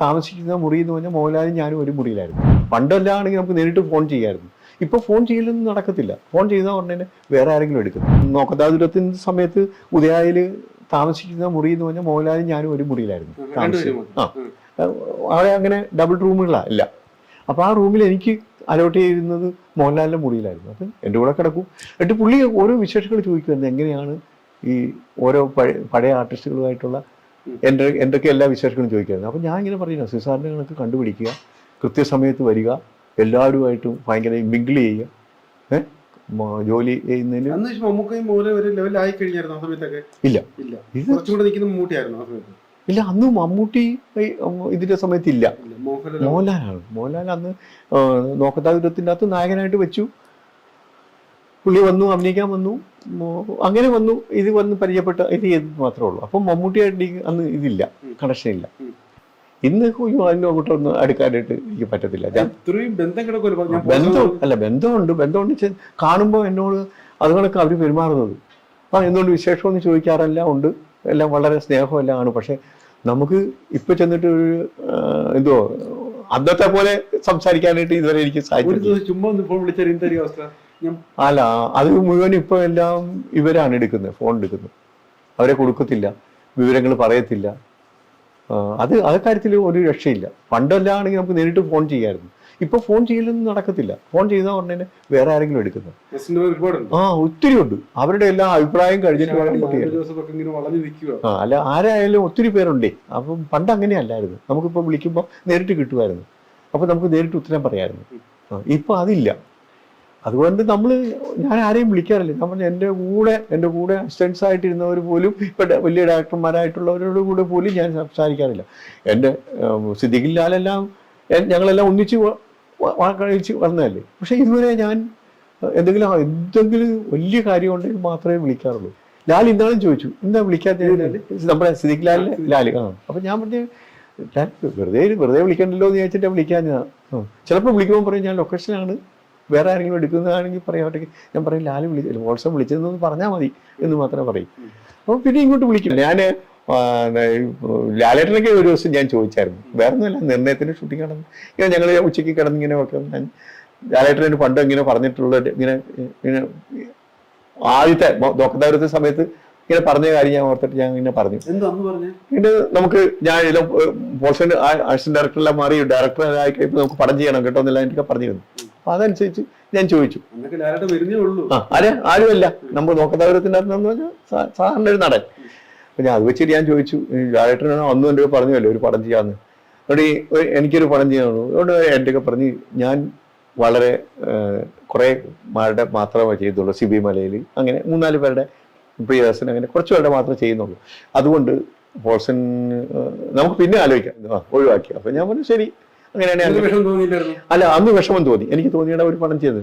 താമസിക്കുന്ന മുറി എന്ന് പറഞ്ഞാൽ മോഹൻലാലും ഞാനും ഒരു മുറിയിലായിരുന്നു. പണ്ടെല്ലാം ആണെങ്കിൽ നമുക്ക് നേരിട്ട് ഫോൺ ചെയ്യായിരുന്നു. ഇപ്പൊ ഫോൺ ചെയ്യലൊന്നും നടക്കത്തില്ല. ഫോൺ ചെയ്താൽ ഉടനെ വേറെ ആരെങ്കിലും എടുക്കും. നോക്കത്താതുരത്തിന്റെ സമയത്ത് ഉദയായിൽ താമസിക്കുന്ന മുറി എന്ന് പറഞ്ഞാൽ മോഹൻലാലും ഞാനും ഒരു മുറിയിലായിരുന്നു. ആ അവിടെ അങ്ങനെ ഡബിൾ റൂമുകളാ ഇല്ല. അപ്പോൾ ആ റൂമിൽ എനിക്ക് അലോട്ട് ചെയ്യുന്നത് മോഹൻലാലിന്റെ മുറിയിലായിരുന്നു. അത് എന്റെ കൂടെ കിടക്കും. എന്നിട്ട് പുള്ളി ഓരോ വിശേഷങ്ങൾ ചോദിക്കുമായിരുന്നു എങ്ങനെയാണ് ഈ ഓരോ പഴയ പഴയ ആർട്ടിസ്റ്റുകളുമായിട്ടുള്ള എന്റെ എന്തൊക്കെ എല്ലാ വിശേഷങ്ങളും ചോദിക്കുന്നത് അപ്പം ഞാൻ ഇങ്ങനെ പറയുന്നു കണക്ക് കണ്ടുപിടിക്കുക കൃത്യസമയത്ത് വരിക എല്ലാവരുമായിട്ടും ഭയങ്കര മിങ്കിൾ ചെയ്യുക. ഏഹ് ജോലി ചെയ്യുന്നതിന് ഇല്ല. ഇല്ല. ഇല്ല അന്ന് മമ്മൂട്ടി ഇതിന്റെ സമയത്ത് ഇല്ല. മോഹൻലാൽ മോഹൻലാലാണ്. മോഹൻലാൽ അന്ന് നോക്കത്താ നോക്കത്താതുരത്തിന്റെ അകത്ത് നായകനായിട്ട് വെച്ചു. പുള്ളി വന്നു അഭിനയിക്കാൻ വന്നു അങ്ങനെ വന്നു ഇത് വന്ന് പരിചയപ്പെട്ട ഇത് ചെയ്ത് മാത്രമേ ഉള്ളൂ. അപ്പം മമ്മൂട്ടിയായിട്ട് അന്ന് ഇതില്ല കണക്ഷൻ ഇല്ല. ഇന്ന് അയ്യോ അതിന്റെ അങ്ങോട്ടൊന്ന് അടുക്കാനായിട്ട് എനിക്ക് പറ്റത്തില്ല. ബന്ധം അല്ല ബന്ധമുണ്ട്. ബന്ധമുണ്ട് കാണുമ്പോൾ എന്നോട് അത് കണക്ക് അവർ പെരുമാറുന്നത്. ആ എന്തുകൊണ്ട് വിശേഷമൊന്നും ചോദിക്കാറല്ല ഉണ്ട്. എല്ലാം വളരെ സ്നേഹമെല്ലാം ആണ്. പക്ഷെ നമുക്ക് ഇപ്പൊ ചെന്നിട്ട് ഒരു എന്തോ അന്നത്തെ പോലെ സംസാരിക്കാനായിട്ട് ഇതുവരെ എനിക്ക് ദിവസം ചുമ്മാ ഒന്ന് ഫോൺ വിളിച്ചാൽ എന്തായിരിക്കും അവസ്ഥ? അല്ല അത് മുഴുവൻ ഇപ്പൊ എല്ലാം ഇവരാണ് എടുക്കുന്നത് ഫോൺ എടുക്കുന്നത്. അവരെ കൊടുക്കത്തില്ല വിവരങ്ങൾ പറയത്തില്ല. അത് ആ കാര്യത്തിൽ ഒരു രക്ഷയില്ല. പണ്ടെല്ലാം ആണെങ്കിൽ നമുക്ക് നേരിട്ട് ഫോൺ ചെയ്യായിരുന്നു. ഇപ്പൊ ഫോൺ ചെയ്യലൊന്നും നടക്കത്തില്ല. ഫോൺ ചെയ്താൽ ഉടനെ വേറെ ആരെങ്കിലും എടുക്കുന്നത്. ആ ഒത്തിരി ഉണ്ട്. അവരുടെ എല്ലാ അഭിപ്രായം കഴിഞ്ഞിട്ട് വേണം ആ അല്ല ആരായാലും ഒത്തിരി പേരുണ്ടേ. അപ്പം പണ്ട് അങ്ങനെ അല്ലായിരുന്നു. നമുക്കിപ്പോൾ വിളിക്കുമ്പോൾ നേരിട്ട് കിട്ടുമായിരുന്നു. അപ്പൊ നമുക്ക് നേരിട്ട് ഉത്തരം പറയായിരുന്നു. ഇപ്പൊ അതില്ല. അതുകൊണ്ട് നമ്മൾ ഞാൻ ആരെയും വിളിക്കാറില്ല. ഞാൻ പറഞ്ഞു എന്റെ കൂടെ എന്റെ കൂടെ അസിസ്റ്റൻസ് ആയിട്ടിരുന്നവർ പോലും ഇപ്പം വലിയ ഡോക്ടർമാരായിട്ടുള്ളവരോട് കൂടെ പോലും ഞാൻ സംസാരിക്കാറില്ല. എന്റെ സിദ്ദിഖിൽ ലാലെല്ലാം എ- ഞങ്ങളെല്ലാം ഒന്നിച്ച് കഴിച്ച് വന്നതല്ലേ. പക്ഷേ ഇതുവരെ ഞാൻ എന്തെങ്കിലും എന്തെങ്കിലും വലിയ കാര്യം ഉണ്ടെങ്കിൽ മാത്രമേ വിളിക്കാറുള്ളൂ. ലാൽ ഇന്നാളും ചോദിച്ചു എന്താ വിളിക്കാത്ത നമ്മുടെ സിദ്ദിഖ് ലാലിനെ ലാൽ ആ. അപ്പം ഞാൻ പറഞ്ഞു ലാൽ വെറുതെ വെറുതെ വിളിക്കണ്ടല്ലോ എന്ന് ചോദിച്ചിട്ടാണ് വിളിക്കാൻ ഞാൻ ചിലപ്പോൾ വിളിക്കുമ്പോൾ പറയും ഞാൻ ലൊക്കേഷനാണ് വേറെ ആരെങ്കിലും എടുക്കുന്നതാണെങ്കിൽ പറയാട്ടെ ഞാൻ പറയും ലാൽ വിളിച്ചു വാട്സപ്പ് വിളിച്ചതെന്ന് പറഞ്ഞാൽ മതി എന്ന് മാത്രമേ പറയും. അപ്പോൾ പിന്നെ ഇങ്ങോട്ട് വിളിക്കും. ഞാൻ ലാലേട്ടനൊക്കെ ഒരു ദിവസം ഞാൻ ചോദിച്ചായിരുന്നു. വേറെ ഒന്നുമല്ല നിർണയത്തിന്റെ ഷൂട്ടിംഗ് കിടന്ന് ഇങ്ങനെ ഞങ്ങൾ ഉച്ചയ്ക്ക് കിടന്ന് ഇങ്ങനെ ഒക്കെ ഞാൻ ലാലേട്ടനെ പണ്ട് ഇങ്ങനെ പറഞ്ഞിട്ടുള്ള ഇങ്ങനെ ഇങ്ങനെ ആദ്യത്തെ ദോക്കത്താപുരത്തെ സമയത്ത് ഇങ്ങനെ പറഞ്ഞ കാര്യം ഞാൻ ഓർത്തിട്ട് ഞാൻ ഇങ്ങനെ പറഞ്ഞു. പിന്നെ നമുക്ക് ഞാൻ പോർഷൻ അസിസ്റ്റന്റ് ഡയറക്ടറെല്ലാം മാറി ഡയറക്ടർ ആയി കഴിയുമ്പോൾ നമുക്ക് പടം ചെയ്യണം കേട്ടോ എന്നെല്ലാം എനിക്ക് പറഞ്ഞിരുന്നു. അതനുസരിച്ച് ഞാൻ ചോദിച്ചു. ആ ആരെ ആരുമല്ല. നമ്മൾ നോക്കത്തവരത്തിന്റെ എന്ന് പറഞ്ഞാൽ സാ- സാധാരണ ഒരു നടൻ. അപ്പൊ ഞാൻ അത് വെച്ചിട്ട് ഞാൻ ചോദിച്ചു ഡയറക്ടറിനോ അന്നും എന്റെ പറഞ്ഞല്ലോ ഒരു പടം ചെയ്യാമെന്ന് ഈ എനിക്കൊരു പടം ചെയ്യാനുള്ളൂ അതുകൊണ്ട് എന്റെയൊക്കെ പറഞ്ഞ് ഞാൻ വളരെ കുറേ മാരുടെ മാത്രമേ ചെയ്തുള്ളൂ സിബി മലയിൽ അങ്ങനെ മൂന്നാൽ പേരുടെ പ്രിയദാസന് അങ്ങനെ കുറച്ച് പേരുടെ മാത്രമേ ചെയ്യുന്നുള്ളൂ. അതുകൊണ്ട് പോൾസൺ നമുക്ക് പിന്നെ ആലോചിക്കാം. ഒഴിവാക്കി. അപ്പൊ ഞാൻ പറഞ്ഞു ശരി. തോന്നിയില്ലായിരുന്നു അല്ല അന്ന് വിഷമം തോന്നി. എനിക്ക് തോന്നിയാണ് ഒരു പണം ചെയ്തത്.